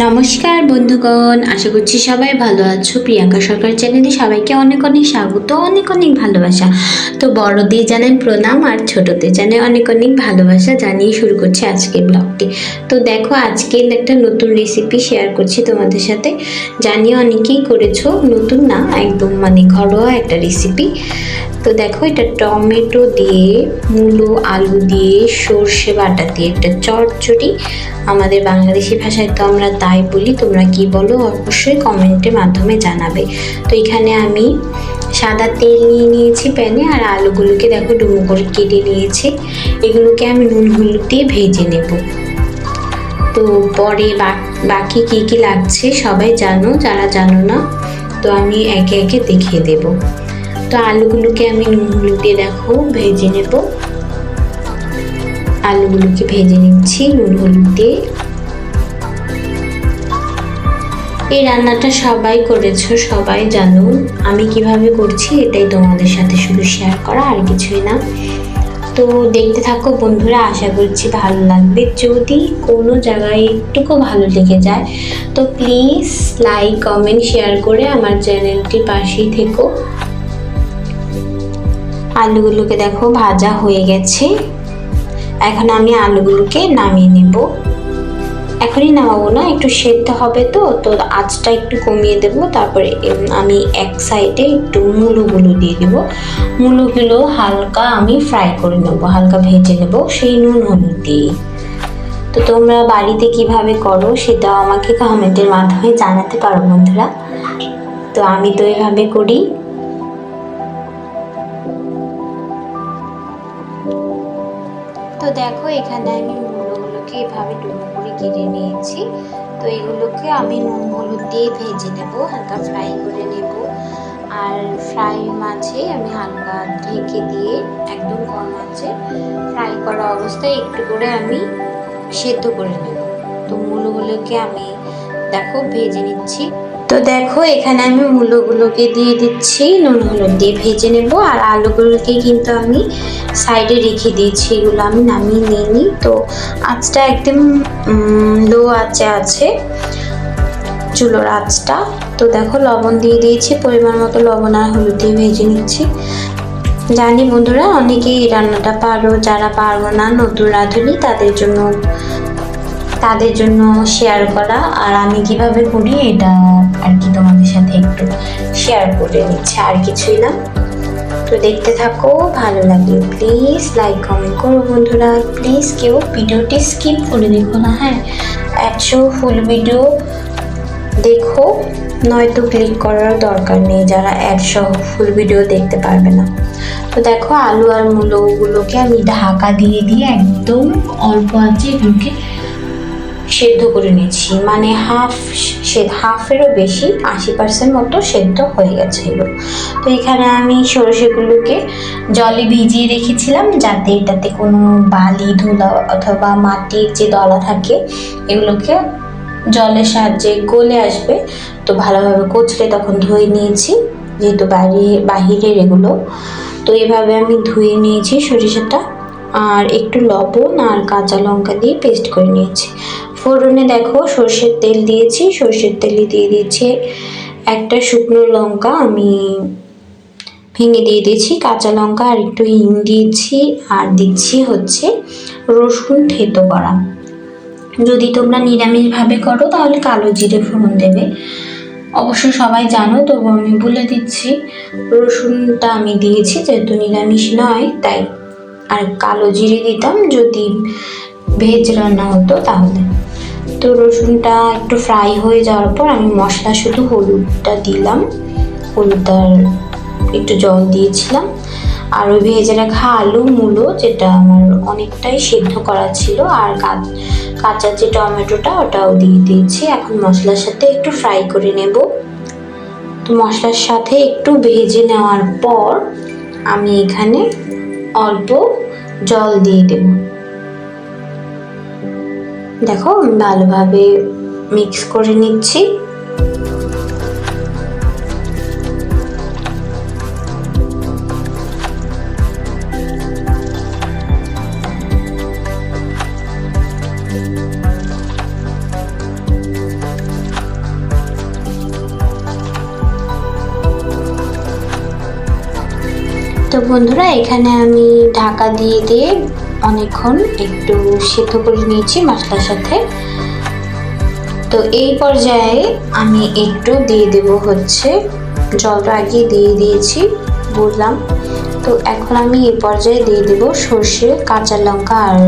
নমস্কার বন্ধুগণ, আশা করছি সবাই ভালো আছো। প্রিয়াঙ্কা সরকার চ্যানেলে সবাইকে অনেক অনেক স্বাগত, অনেক অনেক ভালোবাসা। তো বড়দের জানাই প্রণাম আর ছোটদের জানাই অনেক অনেক ভালোবাসা জানিয়ে শুরু করছি আজকের ব্লগটি। তো দেখো আজকে একটা নতুন রেসিপি শেয়ার করছি তোমাদের সাথে। জানিয়ে অনেকেই করেছ, নতুন না, একদম মানে ঘরোয়া একটা রেসিপি তো দেখো, এটা টমেটো দিয়ে, মূলো, আলু দিয়ে, সর্ষে বাটা দিয়ে একটা চটচড়ি আমাদের বাংলাদেশি ভাষায় তো আমরা তাই বলি তোমরা কি বলো, অবশ্যই কমেন্টের মাধ্যমে জানাবে। তো এখানে আমি সাদা তেল নিয়ে নিয়েছি প্যানে আর আলুগুলোকে দেখো ডুমো করে কেটে নিয়েছি। এগুলোকে আমি নুন, হলুদ দিয়ে ভেজে নেব। তো পরে বাকি কি কি লাগছে সবাই জানো, যারা জানো না, তো আমি একে একে দেখিয়ে দেব। তো আলুগুলোকে আমি নুন, হলুদ দিয়ে দেখো ভেজে নেব। আলুগুলোকে ভেজে নিচ্ছি, নুন, হলুদ দিয়ে। এই রান্নাটা সবাই করেছ, সবাই জানো আমি কীভাবে করছি এটাই তোমাদের সাথে শুধু শেয়ার করা, আর কিছুই না। তো দেখতে থাকো বন্ধুরা, আশা করছি ভালো লাগবে। যদি কোনো জায়গায় একটুকু ভালো লেগে যায়, তো প্লিজ লাইক কমেন্ট শেয়ার করে আমার চ্যানেলটির পাশেই থেকো। আলুগুলোকে দেখো ভাজা হয়ে গেছে। এখন আমি আলুগুলোকে নামিয়ে নেব। এখনই নামাবো না, একটু সেদ্ধ হবে তো তো আঁচটা একটু কমিয়ে দেব, তারপরে আমি এক সাইডে একটু মুলোগুলো দিয়ে দেবো। মুলোগুলো হালকা আমি ফ্রাই করে নেব, হালকা ভেজে নেব, সেই নুন হলুদ দিয়ে তো তোমরা বাড়িতে কীভাবে করো সেটাও আমাকে কমেন্টের মাধ্যমে জানাতে পারো, বন্ধুরা। তো আমি তো এভাবে করি। তো দেখো, এখানে আমি মূলগুলোকে এভাবে ডুবো। কেটে নিয়েছি। তো এগুলোকে আমি নুন, হলুদ দিয়ে ভেজে নেব, হালকা ফ্রাই করে নেব। আর ফ্রাই মাঝে আমি হালকা ঢেকে দিয়ে, একদম কম আছে, ফ্রাই করা অবস্থায় একটু করে আমি সেদ্ধ করে নেব। তো মূলগুলোকে আমি, দেখো, ভেজে নিচ্ছি। তো দেখো, এখানে আমি মূলগুলোকে দিয়ে দিচ্ছি। নুন, হলুদ দিয়ে ভেজে নেব। আর আলুগুলোকে কিন্তু আমি সাইডে রেখে দিয়েছি। এগুলো আমি নামিয়ে নিইনি। তো আঁচটা একদম লো আঁচে আছে। চুলোর আঁচটা। তো দেখো, লবণ দিয়ে দিয়েছি। পরিমাণ মতো লবণ আর হলুদ দিয়ে ভেজে নিচ্ছি। জানি বন্ধুরা, অনেকেই এই রান্নাটা পারো, যারা পারব না, নতুন রাঁধুনি, তাদের জন্য তাদের জন্য শেয়ার করা। আর আমি কীভাবে করি, এটা একটু শেয়ার করে নিচ্ছে, আর কিছুই না। তো দেখতে থাকো, ভালো লাগলে প্লিজ লাইক কমেন্ট করো বন্ধুরা। প্লিজ কেউ ভিডিওটি স্কিপ করে দেখো না হ্যাঁ? একশো ফুল ভিডিও দেখো, নয়তো ক্লিক করার দরকার নেই যারা একশো ফুল ভিডিও দেখতে পারবে না। তো দেখো, আলু আর মূলগুলোকে আমি ঢাকা দিয়ে দিয়ে একদম অল্প আছে এগুলোকে সেদ্ধ করে নিয়েছি। মানে হাফ হাফেরও বেশি, আশি পার্সেন্ট মতো সেদ্ধ হয়ে গেছে এগুলো। তো এখানে আমি সরষেগুলোকে জলে ভিজিয়ে রেখেছিলাম যাতে এটাতে কোনো বালি, ধুলা অথবা মাটির যে দলা থাকে, এগুলোকে জলের সাহায্যে গলে আসবে। তো ভালোভাবে কচলে তখন ধুয়ে নিয়েছি, যেহেতু বাইরে, বাহিরের এগুলো। তো এভাবে আমি ধুয়ে নিয়েছি সরিষাটা। আর একটু লবণ আর কাঁচা লঙ্কা দিয়ে পেস্ট করে নিয়েছি। ফোড়নে দেখো সর্ষের তেল দিয়েছি, সর্ষের তেলে দিয়ে দিয়েছি একটা শুকনো লঙ্কা, আমি ভেঙে দিয়ে দিয়েছি কাঁচা লঙ্কা আর একটু হিং দিয়েছি আর দিচ্ছি হচ্ছে রসুন থেতো করা। যদি তোমরা নিরামিষভাবে করো তাহলে কালো জিরে ফোড়ন দেবে। অবশ্য সবাই জানো, তবু আমি বলে দিচ্ছি, রসুনটা আমি দিয়েছি যেহেতু নিরামিষ নয়, তাই আর কালো জিরে দিতাম যদি ভেজ রান্না হতো তাহলে। তো রসুনটা একটু ফ্রাই হয়ে যাওয়ার পর আমি মশলা শুধু হলুদটা দিলাম। হলুদ আর একটু জল দিয়েছিলাম। আর ওই ভেজে রাখা আলু মূলো যেটা আমার অনেকটাই সিদ্ধ করা ছিল, আর কাঁচা যে টমেটোটা ওটাও দিয়ে দিয়েছি। এখন মশলার সাথে একটু ফ্রাই করে নেব। তো মশলার সাথে একটু ভেজে নেওয়ার পর আমি এখানে অল্প জল দিয়ে দেব। দেখো আমি ভালোভাবে মিক্স করে নিচ্ছি। তো বন্ধুরা এখানে আমি ঢাকা দিয়ে দিয়ে অনেকক্ষণ একটু সিদ্ধ করে নিয়েছি মশলার সাথে। তো এই পর্যায়ে আমি একটু দিয়ে দেব হচ্ছে জলটা আগে দিয়ে দিয়েছি বললাম তো এখন আমি এই পর্যায়ে দিয়ে দেব সর্ষে, কাঁচা লঙ্কা আর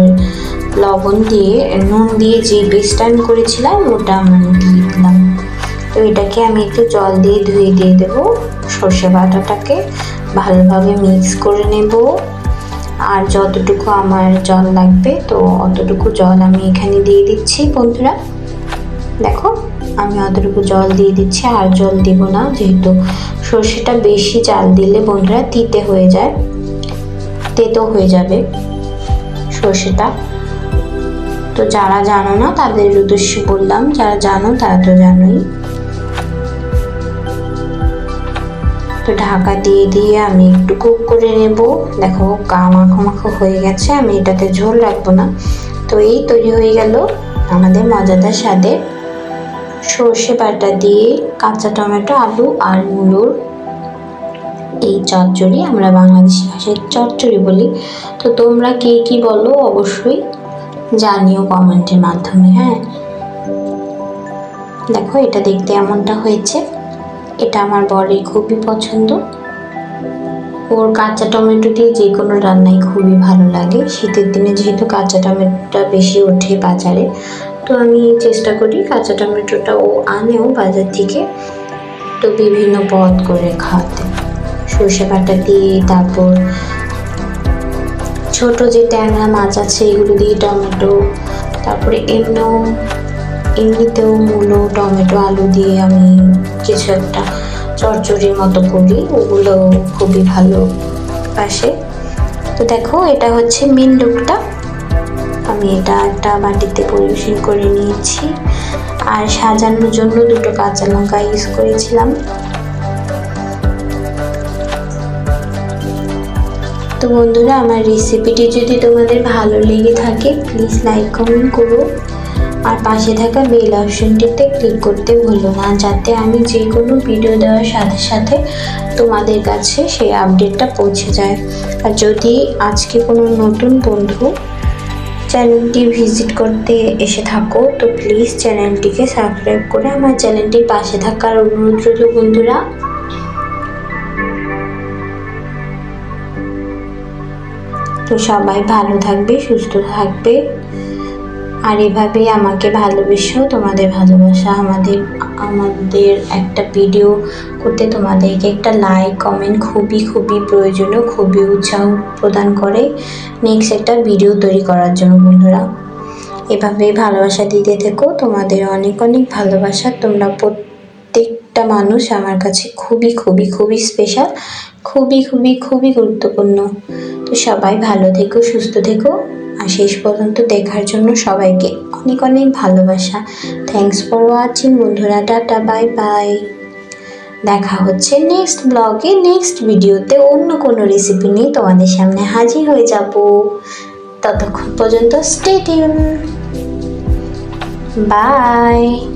লবণ দিয়ে, নুন দিয়ে যে আমি করেছিলাম ওটা আমি দিয়ে দিলাম। তো এটাকে আমি একটু জল দিয়ে ধুয়ে দিয়ে দেবো সর্ষে বাটাটাকে। ভালোভাবে মিক্স করে নেব। আর যতটুকু আমার জল লাগবে, তো অতটুকু জল আমি এখানে দিয়ে দিচ্ছি বন্ধুরা। দেখো, আমি অতটুকু জল দিয়ে দিচ্ছি, আর জল দেব না, যেহেতু সর্ষেটা বেশি চাল দিলে বন্ধুরা তিতে হয়ে যায়, তেতো হয়ে যাবে সর্ষেটা। তো যারা জানো না, তাদের উদ্দেশ্যে বললাম, যারা জানো তারা তো জানোই। তো ঢাকা দিয়ে দিয়ে আমি একটু কুক করে নেব। দেখো গা মাখো মাখো হয়ে গেছে, আমি এটাতে ঝোল রাখব না। তো এই তৈরি হয়ে গেল আমাদের মজাদার স্বাদের সর্ষে বাটা দিয়ে কাঁচা টমেটো, আলু আর মুলোর এই চচ্চড়ি, আমরা বাংলাদেশি ভাষায় চচ্চড়ি বলি। তো তোমরা কে কি বলো অবশ্যই জানিও কমেন্টের মাধ্যমে হ্যাঁ? দেখো এটা দেখতে এমনটা হয়েছে। এটা আমার বরের খুবই পছন্দ। ওর কাঁচা টমেটো দিয়ে যে কোনো রান্নাই খুবই ভালো লাগে। শীতের দিনে যেহেতু কাঁচা টমেটোটা বেশি ওঠে বাজারে, তো আমি চেষ্টা করি কাঁচা টমেটোটা ও আনেও বাজার থেকে। তো বিভিন্ন পদ করে খাওয়াতে। সর্ষে বাটা দিয়ে তারপর ছোট যে ট্যাংরা মাছ আছে, এগুলো দিয়ে টমেটো, তারপরে এমনিও এমনিতেও মূলো, টমেটো, আলু দিয়ে আমি কিছু একটা চচ্চড়ির মতো করি, ওগুলো খুবই ভালো আসে। তো দেখো, এটা হচ্ছে মেন লুকটা আমি এটা একটা বাটিতে পরিবেশন করে নিয়েছি। আর সাজানোর জন্য দুটো কাঁচা লঙ্কা ইউজ করেছিলাম। তো বন্ধুরা, আমার রেসিপিটি যদি তোমাদের ভালো লেগে থাকে প্লিজ লাইক কমেন্ট করো। আর পাশে থাকা বেল অপশনটিতে ক্লিক করতে ভুলো না, যাতে আমি যে কোনো ভিডিও দেওয়ার সাথে সাথে তোমাদের কাছে সেই আপডেটটা পৌঁছে যায়। আর যদি আজকে কোনো নতুন বন্ধু চ্যানেলটি ভিজিট করতে এসে থাকো, তো প্লিজ চ্যানেলটিকে সাবস্ক্রাইব করে আমার চ্যানেলটির পাশে থাকার অনুরোধ রইল বন্ধুরা। তো সবাই ভালো থাকবে, সুস্থ থাকবে। আর এভাবে আমাকে ভালোবেসো তোমাদের ভালোবাসা, আমাদের আমাদের একটা ভিডিও করতে তোমাদেরকে একটা লাইক কমেন্ট খুবই খুবই প্রয়োজনীয়, খুবই উৎসাহ প্রদান করে নেক্সট একটা ভিডিও তৈরি করার জন্য বন্ধুরা। এভাবে ভালোবাসা দিতে থেকো, তোমাদের অনেক অনেক ভালোবাসা। তোমরা প্রত্যেকটা মানুষ আমার কাছে খুবই খুবই খুবই স্পেশাল খুবই খুবই খুবই গুরুত্বপূর্ণ। তো সবাই ভালো থেকো, সুস্থ থেকো। আর শেষ পর্যন্ত দেখার জন্য সবাইকে অনেক অনেক ভালোবাসা। থ্যাংকস ফর ওয়াচিং বন্ধুরা, টাটা বাই বাই দেখা হচ্ছে নেক্সট ব্লগে নেক্সট ভিডিওতে অন্য কোনো রেসিপি নিয়ে তোমাদের সামনে হাজির হয়ে যাব। ততক্ষণ পর্যন্ত স্টে বাই